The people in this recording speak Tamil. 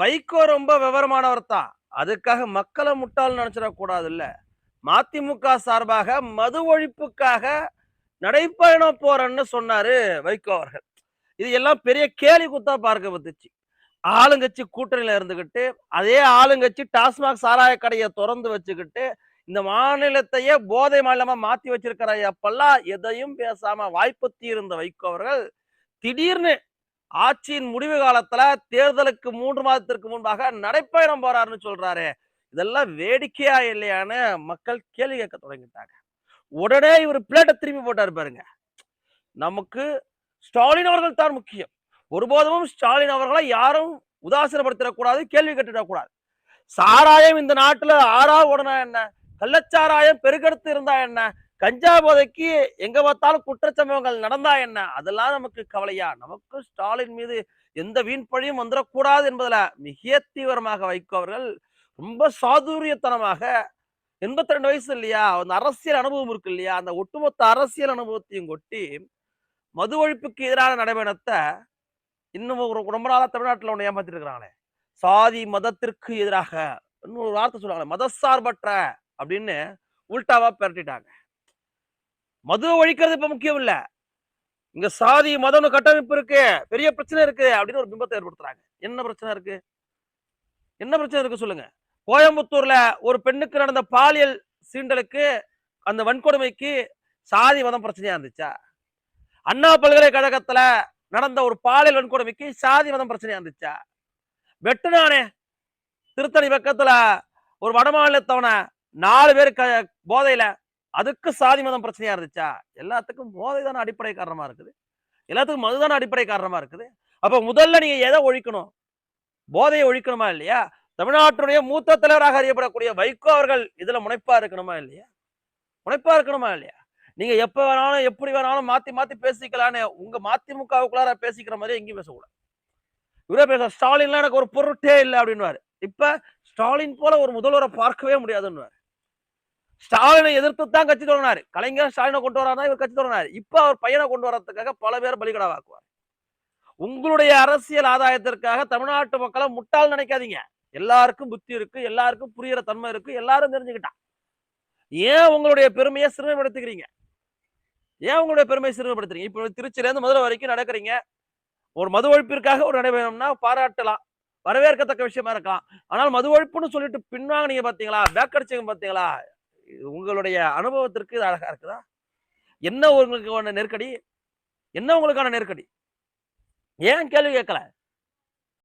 வைகோ ரொம்ப விவரமானவர் தான். அதுக்காக மக்களை முட்டாள் நினைச்சிடக்கூடாது இல்லை மதிமுக சார்பாக மது ஒழிப்புக்காக நடைப்பயணம் போறேன்னு சொன்னாரு வைகோ அவர்கள். இது எல்லாம் பெரிய கேலி குத்தா பார்க்க வந்துச்சு. ஆளுங்கட்சி கூட்டணியில இருந்துகிட்டு அதே ஆளுங்கட்சி டாஸ்மாக் சாராய கடையை திறந்து வச்சுக்கிட்டு இந்த மாநிலத்தையே போதை மாநிலமா மாத்தி வச்சிருக்கிற அப்பெல்லாம் எதையும் பேசாம வாய்ப்பு தீர்ந்த வைகோ அவர்கள் திடீர்னு ஆட்சியின் முடிவு காலத்துல தேர்தலுக்கு மூன்று மாதத்திற்கு முன்பாக நடைப்பயணம் போறாருன்னு சொல்றாரு. இதெல்லாம் வேடிக்கையா இல்லையான்னு மக்கள் கேள்வி கேட்க தொடங்கிட்டாங்க. உடனே இவர் பிளேட்டை திரும்பி போட்டாரு பாருங்க. நமக்கு ஸ்டாலின் அவர்கள் தான் முக்கியம். ஒருபோதும் ஸ்டாலின் அவர்களை யாரும் உதாசீனப்படுத்திடக்கூடாது கேள்வி கேட்டுடக்கூடாது சாராயம் இந்த நாட்டுல ஆறா உடனே என்ன? கள்ளச்சாராயம் பெருக்கெடுத்து இருந்தா என்ன? கஞ்சா போதைக்கு எங்க பார்த்தாலும் குற்றச்சம்பவங்கள் நடந்தா என்ன? அதெல்லாம் நமக்கு கவலையா? நமக்கு ஸ்டாலின் மீது எந்த வீண் பழியும் வந்துடக்கூடாது என்பதுல மிக தீவிரமாக வைக்கும் அவர்கள் ரொம்ப சாதுரியத்தனமாக எண்பத்தி ரெண்டு வயசு இல்லையா? அந்த அரசியல் அனுபவம் இருக்கு இல்லையா? அந்த ஒட்டுமொத்த அரசியல் அனுபவத்தையும் கொட்டி மது ஒழிப்புக்கு எதிரான நடைபயணத்தை இன்னும் ஒரு ரொம்ப நாளா தமிழ்நாட்டில் ஒன்று ஏமாத்திட்டு இருக்கிறாங்களே. சாதி மதத்திற்கு எதிராக. இன்னொரு ஒரு வார்த்தை சொல்லுவாங்களே மதசார்பற்ற அப்படின்னு உல்டாவா பெரட்டிட்டாங்க. மது ஒழிக்கிறது இப்ப முக்கியம் இல்ல. இங்க சாதி மதம்னு கட்டமைப்பு இருக்கு. பெரிய பிரச்சனை இருக்கு அப்படின்னு ஒரு பிம்பத்தை ஏற்படுத்துறாங்க. என்ன பிரச்சனை இருக்கு? என்ன பிரச்சனை இருக்கு சொல்லுங்க. கோயம்புத்தூர்ல ஒரு பெண்ணுக்கு நடந்த பாலியல் சீண்டலுக்கு அந்த வன்கொடுமைக்கு சாதி மதம் பிரச்சனையா இருந்துச்சா? அண்ணா பல்கலைக்கழகத்துல நடந்த ஒரு பாலியல் வன்கொடுமைக்கு சாதி மதம் பிரச்சனையா இருந்துச்சா? வெட்டுனானே. திருத்தணி பக்கத்துல ஒரு வடமாநிலத்தவனை நாலு பேர் க போதையில அதுக்கு சாதி மதம் பிரச்சனையா இருந்துச்சா? எல்லாத்துக்கும் போதை தானே அடிப்படை காரணமா இருக்குது. எல்லாத்துக்கும் மதுதான அடிப்படை காரணமா இருக்குது. அப்ப முதல்ல நீங்க எதை ஒழிக்கணும்? போதையை ஒழிக்கணுமா இல்லையா? தமிழ்நாட்டுடைய மூத்த தலைவராக அறியப்படக்கூடிய வைகோ அவர்கள் இதுல முனைப்பா இருக்கணுமா இல்லையா? முனைப்பா இருக்கணுமா இல்லையா? நீங்க எப்ப வேணாலும் எப்படி வேணாலும் மாத்தி மாத்தி பேசிக்கலான்னு உங்க மதிமுகவுக்குள்ளார பேசிக்கிற மாதிரி எங்கேயும் பேசக்கூடாது. இவரே பேச ஸ்டாலின்லாம் எனக்கு ஒரு பொருட்டே இல்லை அப்படின்னுவாரு. இப்ப ஸ்டாலின் போல ஒரு முதல்வரை பார்க்கவே முடியாதுன்னு ஸ்டாலினை எதிர்த்து தான் கட்சி தொடங்கினாரு. கலைஞர் ஸ்டாலினை கொண்டு வராதான் இவர் கட்சி தொடங்கினாரு. இப்ப அவர் பையனை கொண்டு வரதுக்காக பல பேர் பலிகடாவாக்குவார். உங்களுடைய அரசியல் ஆதாயத்திற்காக தமிழ்நாட்டு மக்களை முட்டாள் நினைக்காதீங்க. எல்லாருக்கும் புத்தி இருக்கு எல்லாருக்கும் புரியுற தன்மை இருக்கு எல்லாரும் தெரிஞ்சுக்கிட்டான் ஏன் உங்களுடைய பெருமையை சிறுமைப்படுத்திக்கிறீங்க? ஏன் உங்களுடைய பெருமையை சிறுமைப்படுத்துறீங்க? இப்போ திருச்சியிலேருந்து மதுரை வரைக்கும் நடக்கிறீங்க. ஒரு மது ஒழிப்பிற்காக ஒரு நடைபெறணும்னா பாராட்டலாம். வரவேற்கத்தக்க விஷயமா இருக்கலாம். ஆனால் மது ஒழிப்புன்னு சொல்லிட்டு பின்வாங்கினீங்க பாத்தீங்களா? பேக்கடிச்சிங்க பாத்தீங்களா? உங்களுடைய அனுபவத்திற்கு இது அழகா இருக்குதா? என்ன உங்களுக்கு நெருக்கடி? என்ன உங்களுக்கான நெருக்கடி? ஏன் கேள்வி கேட்கல?